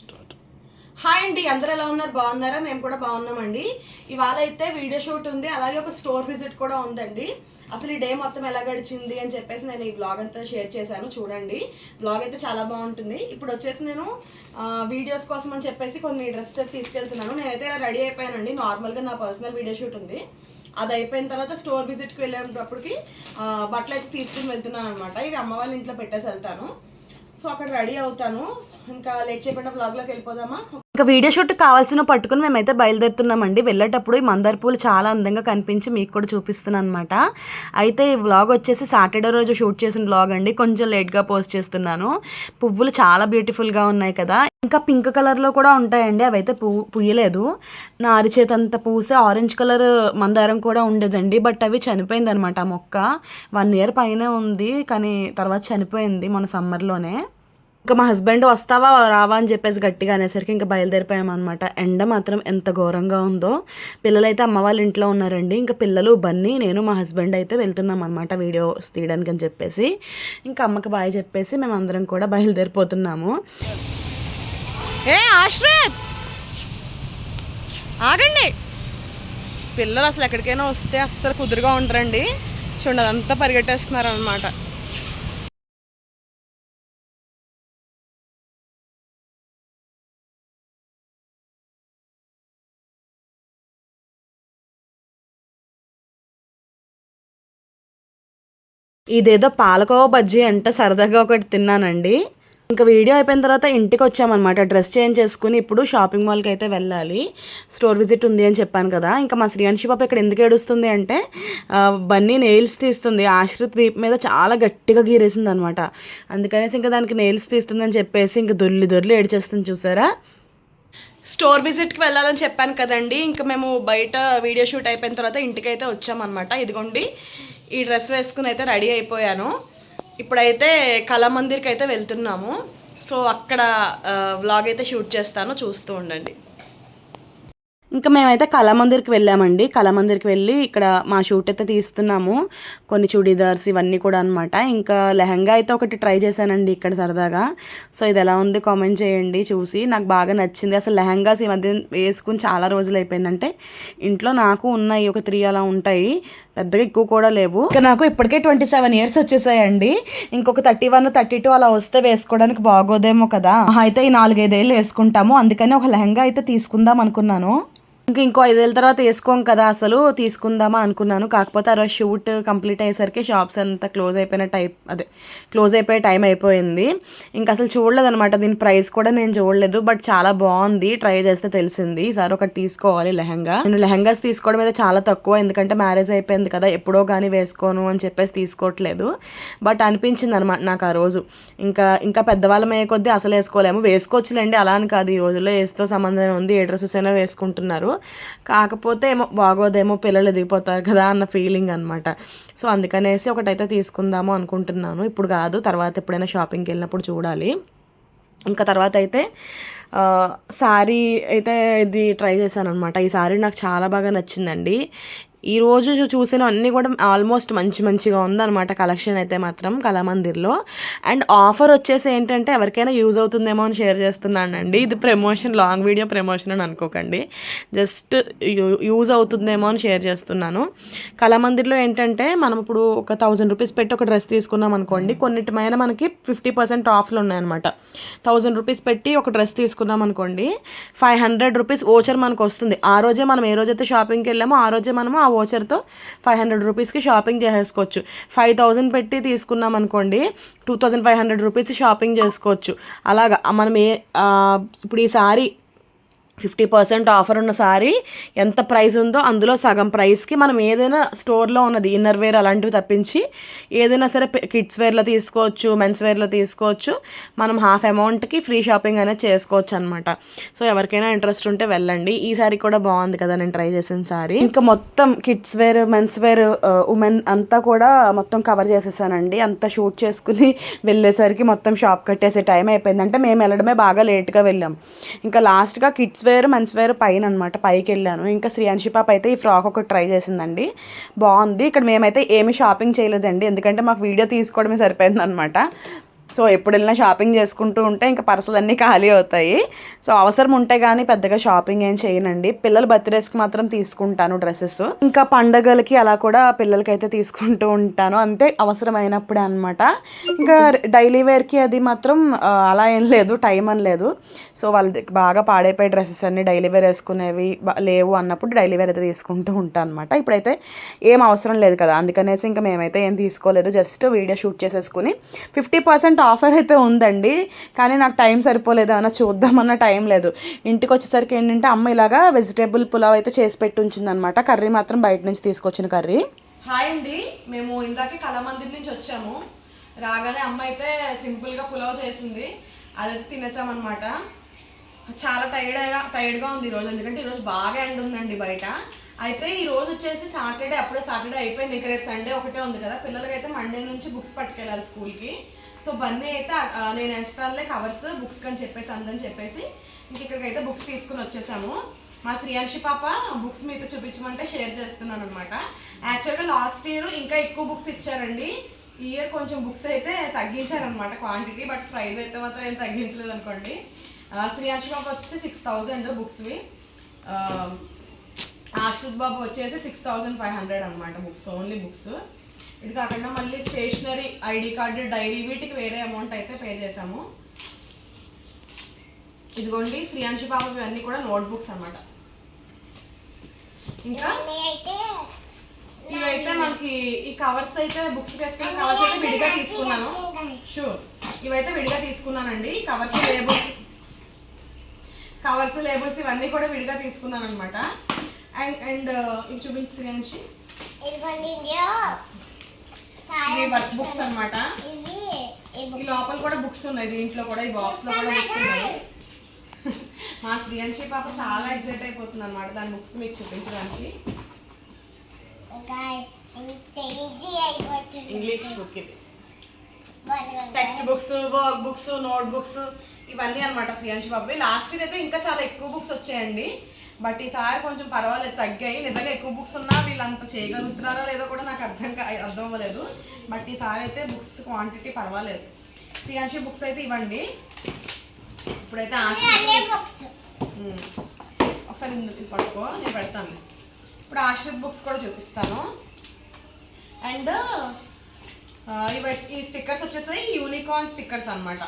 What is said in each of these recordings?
Start. Hi అండి అందరూ ఎలా ఉన్నారు? బాగున్నారా? మేము కూడా బాగున్నామండి. ఇవాళ అయితే వీడియో షూట్ ఉంది. అలాగే ఒక స్టోర్ విజిట్ కూడా ఉందండి. అసలు ఈ డే మొత్తం ఎలా గడిచింది అని చెప్పేసి నేను ఈ బ్లాగ్ అంతా షేర్ చేశాను. చూడండి. బ్లాగ్ అయితే చాలా బాగుంటుంది. ఇప్పుడు వచ్చేసి నేను వీడియోస్ కోసం అని చెప్పేసి కొన్ని డ్రెస్సెస్ అయితే తీసుకెళ్తున్నాను. నేనైతే రెడీ అయిపోయానండి. నార్మల్గా నా పర్సనల్ వీడియో షూట్ ఉంది. అది అయిపోయిన తర్వాత స్టోర్ విజిట్కి వెళ్ళేటప్పటికి బట్టలు అయితే తీసుకుని వెళ్తున్నాను అనమాట ఇవి అమ్మ వాళ్ళ ఇంట్లో పెట్టేసి వెళ్తాను. సో అక్కడ రెడీ అవుతాను. ఇంకా లేట్ చేయకుండా బ్లాగ్లోకి వెళ్ళిపోదామా? ఇంకా వీడియో షూట్ కావాల్సిన పట్టుకుని మేమైతే బయలుదేరుతున్నామండి. వెళ్ళేటప్పుడు ఈ మందార పూలు చాలా అందంగా కనిపించి మీకు కూడా చూపిస్తున్నాను అనమాట అయితే ఈ వ్లాగ్ వచ్చేసి సాటర్డే రోజు షూట్ చేసిన వ్లాగ్ అండి. కొంచెం లేట్గా పోస్ట్ చేస్తున్నాను. పువ్వులు చాలా బ్యూటిఫుల్గా ఉన్నాయి కదా. ఇంకా పింక్ కలర్లో కూడా ఉంటాయండి. అవి అయితే పువ్వు పుయ్యలేదు నా అరిచేతంత పూసే ఆరెంజ్ కలర్ మందారం కూడా ఉండేదండి. బట్ అవి చనిపోయింది అనమాట ఆ మొక్క. వన్ ఇయర్ పైనే ఉంది. కానీ తర్వాత చనిపోయింది మన సమ్మర్లోనే ఇంకా మా హస్బెండ్ వస్తావా రావా అని చెప్పేసి గట్టిగా అనేసరికి ఇంకా బయలుదేరిపోయామన్నమాట. ఎండ మాత్రం ఎంత ఘోరంగా ఉందో పిల్లలైతే అమ్మ వాళ్ళ ఇంట్లో ఉన్నారండి. ఇంకా పిల్లలు బన్నీ నేను మా హస్బెండ్ అయితే వెళ్తున్నాం అనమాట వీడియోస్ తీయడానికి అని చెప్పేసి. ఇంకా అమ్మకి బాయ్ చెప్పేసి మేము అందరం కూడా బయలుదేరిపోతున్నాము. ఏ ఆశ్రత్! ఆగండి! పిల్లలు అసలు ఎక్కడికైనా వస్తే అస్సలు కుదురుగా ఉంటారండి చూడండి అదంతా పరిగెట్టేస్తున్నారు అనమాట ఇదేదో పాలకోవ బజ్జీ అంటే సరదాగా ఒకటి తిన్నానండి. ఇంకా వీడియో అయిపోయిన తర్వాత ఇంటికి వచ్చామన్నమాట. డ్రెస్ చేంజ్ చేసుకుని ఇప్పుడు షాపింగ్ మాల్కి అయితే వెళ్ళాలి. స్టోర్ విజిట్ ఉంది అని చెప్పాను కదా. ఇంకా మా శ్రీయాన్షి పాప ఇక్కడ ఎందుకు ఏడుస్తుంది అంటే బన్నీ నెయిల్స్ తీస్తుంది. ఆశ్రిత్ వీప్ మీద చాలా గట్టిగా గీరేసింది అనమాట అందుకనేసి ఇంకా దానికి నెయిల్స్ తీస్తుందని చెప్పేసి ఇంకా దొల్లి దొర్లి ఏడిచేస్తుంది చూసారా? స్టోర్ విజిట్కి వెళ్ళాలని చెప్పాను కదండి. ఇంకా మేము బయట వీడియో షూట్ అయిపోయిన తర్వాత ఇంటికైతే వచ్చామన్నమాట. ఇదిగోండి ఈ డ్రెస్ వేసుకుని అయితే రెడీ అయిపోయాను. ఇప్పుడైతే కళామందిర్కి అయితే వెళ్తున్నాము. సో అక్కడ వ్లాగ్ అయితే షూట్ చేస్తాను. చూస్తూ ఉండండి. ఇంకా మేమైతే కళామందిర్కి వెళ్ళామండి. కళామందిర్కి వెళ్ళి ఇక్కడ మా షూట్ అయితే తీస్తున్నాము. కొన్ని చూడీదార్స్ ఇవన్నీ కూడా అనమాట ఇంకా లెహంగా అయితే ఒకటి ట్రై చేశానండి ఇక్కడ సరదాగా. సో ఇది ఎలా ఉంది కామెంట్ చేయండి చూసి. నాకు బాగా నచ్చింది. అసలు లెహంగాస్ ఈ మధ్య వేసుకుని చాలా రోజులు అయిపోయిందంటే ఇంట్లో నాకు ఉన్నాయి ఒక త్రీ అలా ఉంటాయి. పెద్దగా ఎక్కువ కూడా లేవు. ఇంకా నాకు ఇప్పటికే ట్వంటీ సెవెన్ ఇయర్స్ వచ్చేసాయండి. ఇంకొక థర్టీ వన్ థర్టీ టూ అలా వస్తే వేసుకోవడానికి బాగోదేమో కదా. అయితే ఈ నాలుగైదేళ్ళు వేసుకుంటాము. అందుకని ఒక లెహంగా అయితే తీసుకుందాం అనుకున్నాను. ఇంకా ఇంకో ఐదేళ్ళ తర్వాత వేసుకోం కదా అసలు తీసుకుందామా అనుకున్నాను. కాకపోతే ఆ రోజు షూట్ కంప్లీట్ అయ్యేసరికి షాప్స్ అంతా క్లోజ్ అయిపోయిన టైప్ అదే క్లోజ్ అయిపోయే టైం అయిపోయింది. ఇంకా అసలు చూడలేదు అనమాట దీని ప్రైస్ కూడా నేను చూడలేదు బట్ చాలా బాగుంది. ట్రై చేస్తే తెలిసింది. ఈసారి ఒకటి తీసుకోవాలి లెహంగా. నేను లెహంగాస్ తీసుకోవడం అయితే చాలా తక్కువ ఎందుకంటే మ్యారేజ్ అయిపోయింది కదా ఎప్పుడో కానీ వేసుకోను అని చెప్పేసి తీసుకోవట్లేదు. బట్ అనిపించింది అనమాట నాకు ఆ రోజు. ఇంకా ఇంకా పెద్దవాళ్ళం అయ్యే కొద్దీ అసలు వేసుకోలేము. వేసుకోవచ్చులేండి అలా అని కాదు. ఈ రోజుల్లో వేస్తో సంబంధం ఉంది ఏ డ్రెస్సెస్ అయినా వేసుకుంటున్నారు. కాకపోతే ఏమో బాగోదేమో పిల్లలు ఎదిగిపోతారు కదా అన్న ఫీలింగ్ అనమాట సో అందుకనేసి ఒకటైతే తీసుకుందాము అనుకుంటున్నాను. ఇప్పుడు కాదు తర్వాత ఎప్పుడైనా షాపింగ్కి వెళ్ళినప్పుడు చూడాలి. ఇంకా తర్వాత అయితే శారీ అయితే ఇది ట్రై చేశాను అనమాట ఈ శారీ నాకు చాలా బాగా నచ్చిందండి. ఈ రోజు చూసిన అన్నీ కూడా ఆల్మోస్ట్ మంచి మంచిగా ఉందన్నమాట కలెక్షన్ అయితే మాత్రం కళామందిర్లో. అండ్ ఆఫర్ వచ్చేసి ఏంటంటే ఎవరికైనా యూజ్ అవుతుందేమో అని షేర్ చేస్తున్నానండి. ఇది ప్రమోషన్ లాంగ్ వీడియో ప్రమోషన్ అని అనుకోకండి. జస్ట్ యూజ్ అవుతుందేమో అని షేర్ చేస్తున్నాను. కళామందిర్లో ఏంటంటే మనం ఇప్పుడు ఒక థౌజండ్ రూపీస్ పెట్టి ఒక డ్రెస్ తీసుకున్నాం అనుకోండి కొన్నిటి మీద మనకి ఫిఫ్టీ పర్సెంట్ ఆఫ్లు ఉన్నాయన్నమాట. థౌజండ్ రూపీస్ పెట్టి ఒక డ్రెస్ తీసుకున్నాం అనుకోండి ఫైవ్ హండ్రెడ్ రూపీస్ ఓచర్ మనకు వస్తుంది. ఆ రోజే మనం ఏ రోజైతే షాపింగ్కి వెళ్ళామో ఆ రోజే మనము ఓచర్తో ఫైవ్ హండ్రెడ్ రూపీస్కి షాపింగ్ చేసేసుకోవచ్చు. ఫైవ్ థౌజండ్ పెట్టి తీసుకున్నాం అనుకోండి two thousand five hundred rupees shopping చేసుకోవచ్చు. అలాగా మనం ఏ ఇప్పుడు ఈ సారీ ఫిఫ్టీ పర్సెంట్ ఆఫర్ ఉన్న సారీ ఎంత ప్రైస్ ఉందో అందులో సగం ప్రైస్కి మనం ఏదైనా స్టోర్లో ఉన్నది ఇన్నర్ వేర్ అలాంటివి తప్పించి ఏదైనా సరే కిడ్స్ వేర్లో తీసుకోవచ్చు మెన్స్ వేర్లో తీసుకోవచ్చు మనం హాఫ్ అమౌంట్కి ఫ్రీ షాపింగ్ అనేది చేసుకోవచ్చు అనమాట సో ఎవరికైనా ఇంట్రెస్ట్ ఉంటే వెళ్ళండి. ఈ సారీ కూడా బాగుంది కదా నేను ట్రై చేసిన సారీ. ఇంకా మొత్తం kids wear men's wear women అంతా కూడా మొత్తం కవర్ చేసేసానండి. అంతా షూట్ చేసుకుని వెళ్ళేసరికి మొత్తం షాప్ కట్టేసే టైం అయిపోయింది. అంటే మేము వెళ్ళడమే బాగా లేట్గా వెళ్ళాం. ఇంకా లాస్ట్గా కిడ్స్ వేర్ మెన్స్ వేర్ పైన అనమాట పైకి వెళ్ళాను ఇంకా శ్రీయాన్షి పాప అయితే ఈ ఫ్రాక్ ఒకటి ట్రై చేసిందండి. బాగుంది. ఇక్కడ మేమైతే ఏమి షాపింగ్ చేయలేదండి. ఎందుకంటే మాకు వీడియో తీసుకోవడమే సరిపోయింది అనమాట సో ఎప్పుడు వెళ్ళినా షాపింగ్ చేసుకుంటూ ఉంటే ఇంకా పర్సలు అన్నీ ఖాళీ అవుతాయి. సో అవసరం ఉంటే కానీ పెద్దగా షాపింగ్ ఏం చేయనండి. పిల్లల బర్త్డేస్కి మాత్రం తీసుకుంటాను డ్రెస్సెస్. ఇంకా పండగలకి అలా కూడా పిల్లలకైతే తీసుకుంటూ ఉంటాను. అంతే అవసరమైనప్పుడే అనమాట ఇంకా డైలీ వేర్కి అది మాత్రం అలా ఏం లేదు. టైం అని లేదు. సో వాళ్ళ బాగా పాడైపోయే డ్రెస్సెస్ అన్ని డైలీ వేర్ వేసుకునేవి లేవు అన్నప్పుడు డైలీ వేర్ అయితే తీసుకుంటూ ఉంటాను అనమాట ఇప్పుడైతే ఏం అవసరం లేదు కదా. అందుకనేసి ఇంకా మేమైతే ఏం తీసుకోలేదు. జస్ట్ వీడియో షూట్ చేసేసుకుని ఫిఫ్టీ పర్సెంట్ ఆఫర్ అయితే ఉందండి. కానీ నాకు టైం సరిపోలేదు అన్న చూద్దామన్న టైం లేదు. ఇంటికి వచ్చేసరికి ఏంటంటే అమ్మ ఇలాగా వెజిటేబుల్ పులావ్ అయితే చేసి పెట్టి ఉంచిందనమాట కర్రీ మాత్రం బయట నుంచి తీసుకొచ్చిన కర్రీ. హాయ్ అండి. మేము ఇందాకే కళమందిర్ నుంచి వచ్చాము. రాగానే అమ్మ అయితే సింపుల్గా పులావ్ చేసింది. అదైతే తినేసామన్నమాట. చాలా టైర్డ్ టైర్డ్గా ఉంది ఈరోజు ఎందుకంటే ఈరోజు బాగా ఎండ్ ఉందండి బయట. అయితే ఈ రోజు వచ్చేసి సాటర్డే అప్పుడే సాటర్డే అయిపోయింది. ఇంకా రేపు సండే ఒకటే ఉంది కదా. పిల్లలకి అయితే మండే నుంచి బుక్స్ పట్టుకెళ్ళాలి స్కూల్కి. సో బన్నీ అయితే నేను వేస్తానులే కవర్స్ బుక్స్ అని చెప్పేసి అందని చెప్పేసి ఇంక ఇక్కడికి అయితే బుక్స్ తీసుకుని వచ్చేసాము మా శ్రీయాంశి పాప బుక్స్ మీతో చూపించమంటే షేర్ చేస్తున్నాను అనమాట యాక్చువల్గా లాస్ట్ ఇయర్ ఇంకా ఎక్కువ బుక్స్ ఇచ్చారండి. ఈ ఇయర్ కొంచెం బుక్స్ అయితే తగ్గించారనమాట క్వాంటిటీ బట్ ప్రైస్ అయితే మాత్రం ఏం తగ్గించలేదు అనుకోండి. శ్రీయాంశి పాప వచ్చేసి సిక్స్ థౌజండ్ బుక్స్వి ఆశ్రిత్ బాబు వచ్చేసి సిక్స్ థౌజండ్ ఫైవ్ హండ్రెడ్ అనమాట బుక్స్ ఓన్లీ బుక్స్ ఇది కాకుండా మళ్ళీ స్టేషనరీ ఐడి కార్డు డైరీ వీటికి వేరే అమౌంట్ అయితే పే చేసాము ఇదిగోండి శ్రీయాంశి పాప ఇవన్నీ కూడా నోట్ బుక్స్ అనమాట ఇంకా? ఇవైతే మనకి ఈ కవర్స్ అయితే బుక్స్ వేసుకున్న కవర్స్ అయితే విడిగా తీసుకున్నాను. షూర్ ఇవైతే విడిగా తీసుకున్నానండి. కవర్స్ లేబుల్స్ కవర్స్ లేబుల్స్ ఇవన్నీ కూడా విడిగా తీసుకున్నాను అనమాట అండ్ అండ్ ఇవి చూపించి శ్రీయాంశి. ఇవి వర్క్ బుక్స్ అన్నమాట. ఇవి ఈ లోపల కూడా బుక్స్ ఉన్నాయి దీంట్లో కూడా ఈ బాక్స్లో కూడా బుక్స్ ఉన్నాయి. మా శ్రీయాంశి పాప చాలా ఎక్సైట్ అయిపోతుంది అనమాట దాని బుక్స్ మీకు చూపించడానికి. ఇంగ్లీష్ బుక్ ఇది. Text books work books note books ఇవన్నీ అనమాట శ్రీయాంశి బాబు లాస్ట్ ఇయర్ అయితే ఇంకా చాలా ఎక్కువ బుక్స్ వచ్చాయండి. బట్ ఈసారి కొంచెం పర్వాలేదు తగ్గాయి. నిజంగా ఎక్కువ బుక్స్ ఉన్నా వీళ్ళు అంత చేయగలుగుతున్నారో లేదో కూడా నాకు అర్థం కా అర్థం అవ్వలేదు. బట్ ఈసారి అయితే బుక్స్ క్వాంటిటీ పర్వాలేదు. శ్రీయాంశి బుక్స్ అయితే ఇవ్వండి. ఇప్పుడైతే. ఒకసారి పట్టుకో నేను పెడతాను. ఇప్పుడు ఆశ్రిత్ బుక్స్ కూడా చూపిస్తాను. అండ్ ఇవి ఈ స్టిక్కర్స్ వచ్చేసి యూనికార్న్ స్టిక్కర్స్ అన్నమాట.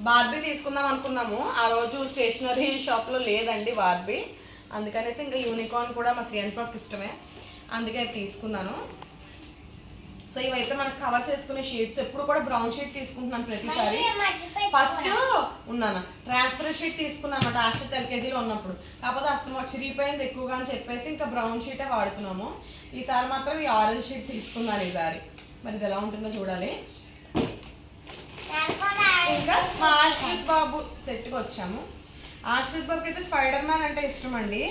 బార్బీ తీసుకుందాం అనుకున్నాము. ఆ రోజు స్టేషనరీ షాప్లో లేదండి బార్బీ. అందుకనేసి ఇంకా యూనికార్న్ కూడా మా శ్రీయాన్ పాపకి ఇష్టమే. అందుకే అది తీసుకున్నాను. సో ఇవైతే మనకు కవర్స్ వేసుకునే షీట్స్. ఎప్పుడు కూడా బ్రౌన్ షీట్ తీసుకుంటున్నాను ప్రతిసారి. ఫస్ట్ ఉన్నాను. ట్రాన్స్పరెంట్ షీట్ తీసుకున్నాను అనమాట ఆశ్రిత్ ఎల్కేజీలో ఉన్నప్పుడు. కాకపోతే అసలు చిరిగిపోయింది ఎక్కువగా అని చెప్పేసి ఇంకా బ్రౌన్ షీటే వాడుతున్నాము. ఈసారి మాత్రం ఈ ఆరెంజ్ షీట్ తీసుకున్నాను ఈసారి. మరి ఇది ఎలా ఉంటుందో చూడాలి. ఇంకా మా ఆశ్రిత్ బాబు సెట్కి వచ్చాము. ఆశ్రిత్ బాబుకి అయితే స్పైడర్ మ్యాన్ అంటే ఇష్టం అండి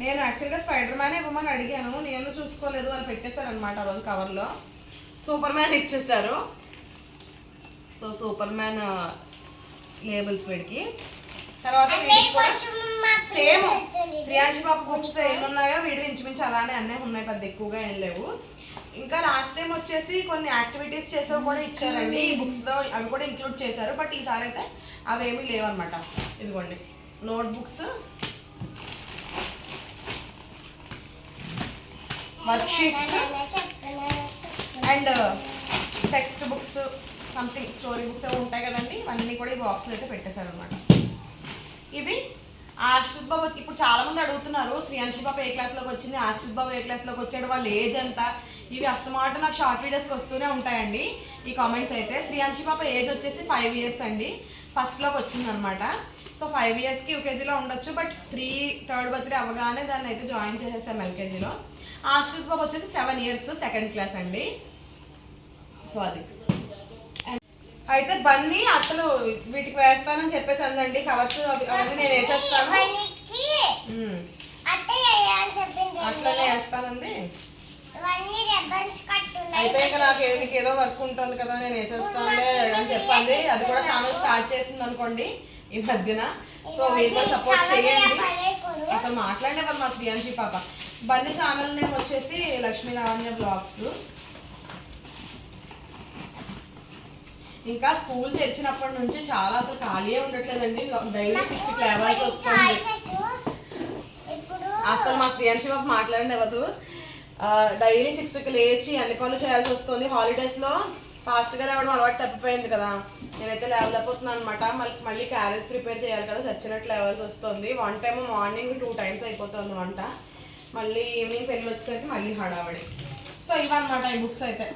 నేను యాక్చువల్గా స్పైడర్ మ్యాన్ ఇవ్వమని అడిగాను. నేను చూసుకోలేదు వాళ్ళు పెట్టేశారనమాట ఆ రోజు కవర్లో. సూపర్ మ్యాన్ ఇచ్చేసారు సో సూపర్ మ్యాన్ లేబుల్స్ వీడికి. తర్వాత సేమ్ శ్రీయాంశి బాబు బుక్స్ ఉన్నాయో వీడి ఇంచుమించు అలానే అన్నీ ఉన్నాయి పెద్ద ఎక్కువగా ఏం లేవు. ఇంకా లాస్ట్ టైం వచ్చేసి కొన్ని యాక్టివిటీస్ చేసేవి కూడా ఇచ్చారండి. ఈ బుక్స్లో అవి కూడా ఇంక్లూడ్ చేశారు. బట్ ఈసారి అయితే అవేమీ లేవన్నమాట. ఇదిగోండి. Note books work sheets and text books something story books అవి ఉంటాయి కదండి. ఇవన్నీ కూడా ఈ బాక్స్లో అయితే పెట్టేశారు అనమాట ఇవి ఆశ్రిత్ బాబు ఇప్పుడు చాలా మంది అడుగుతున్నారు శ్రీయాంశి బాబు ఏ క్లాస్లోకి వచ్చింది? ఆశ్రిత్ బాబు ఏ క్లాస్లోకి వచ్చాడు? వాళ్ళ ఏజ్ ఎంత? ఇవి అస్తమాట నాకు షార్ట్ వీడియోస్కి వస్తూనే ఉంటాయండి. ఈ కామెంట్స్ అయితే. శ్రీయాంశి పాప ఏజ్ వచ్చేసి ఫైవ్ ఇయర్స్ అండి. ఫస్ట్లోకి వచ్చింది అనమాట సో ఫైవ్ ఇయర్స్కి యూకేజీలో ఉండొచ్చు బట్ త్రీ థర్డ్ బర్త్డే అవ్వగానే దాన్ని అయితే జాయిన్ చేసేసాం ఎల్కేజీలో ఆశ్రిత్ బాబు వచ్చేసి సెవెన్ ఇయర్స్ సెకండ్ క్లాస్ అండి. సో అది. అయితే బన్నీ అట్టలు వీటికి వేస్తానని చెప్పేసి అందండి. కవర్స్ అవి అవన్నీ నేను వేసేస్తాను. అట్లనే వేస్తానంది ఇంకా నాకు నీకు ఏదో వర్క్ ఉంటుంది కదా నేను వేసేస్తానులే అని చెప్పండి. అది కూడా ఛానల్ స్టార్ట్ చేసింది అనుకోండి ఈ మధ్యన. సో మీరు కూడా సపోర్ట్ చేయండి. అసలు మాట్లాడినవారు మా శ్రీయాంశి పాప. బన్నీ ఛానల్ నేమ్ వచ్చేసి లక్ష్మీ లావణ్య బ్లాగ్స్ ఇంకా స్కూల్ తెరిచినప్పటి నుంచి చాలా అసలు ఖాళీ ఉండట్లేదండి. డైలీ సిక్స్ లేవాల్సి వస్తుంది. అసలు మా శ్రీయాన్షి బాబు మాట్లాడినవ్వదు. డైలీ సిక్స్కి లేచి అన్ని పనులు చేయాల్సి వస్తుంది. హాలిడేస్లో ఫాస్ట్గా లేవడం అలవాటు తప్పిపోయింది కదా. నేనైతే లేవలేకపోతున్నాను అనమాట మళ్ళీ మళ్ళీ క్యారేజ్ ప్రిపేర్ చేయాలి కదా. చచ్చినట్టు లేవాల్సి వస్తుంది. One time morning two times అయిపోతుంది వంట. మళ్ళీ ఈవినింగ్ పెళ్ళి వచ్చేసరికి మళ్ళీ హడావడి. సో ఇవన్నమాట ఈ బుక్స్ అయితే.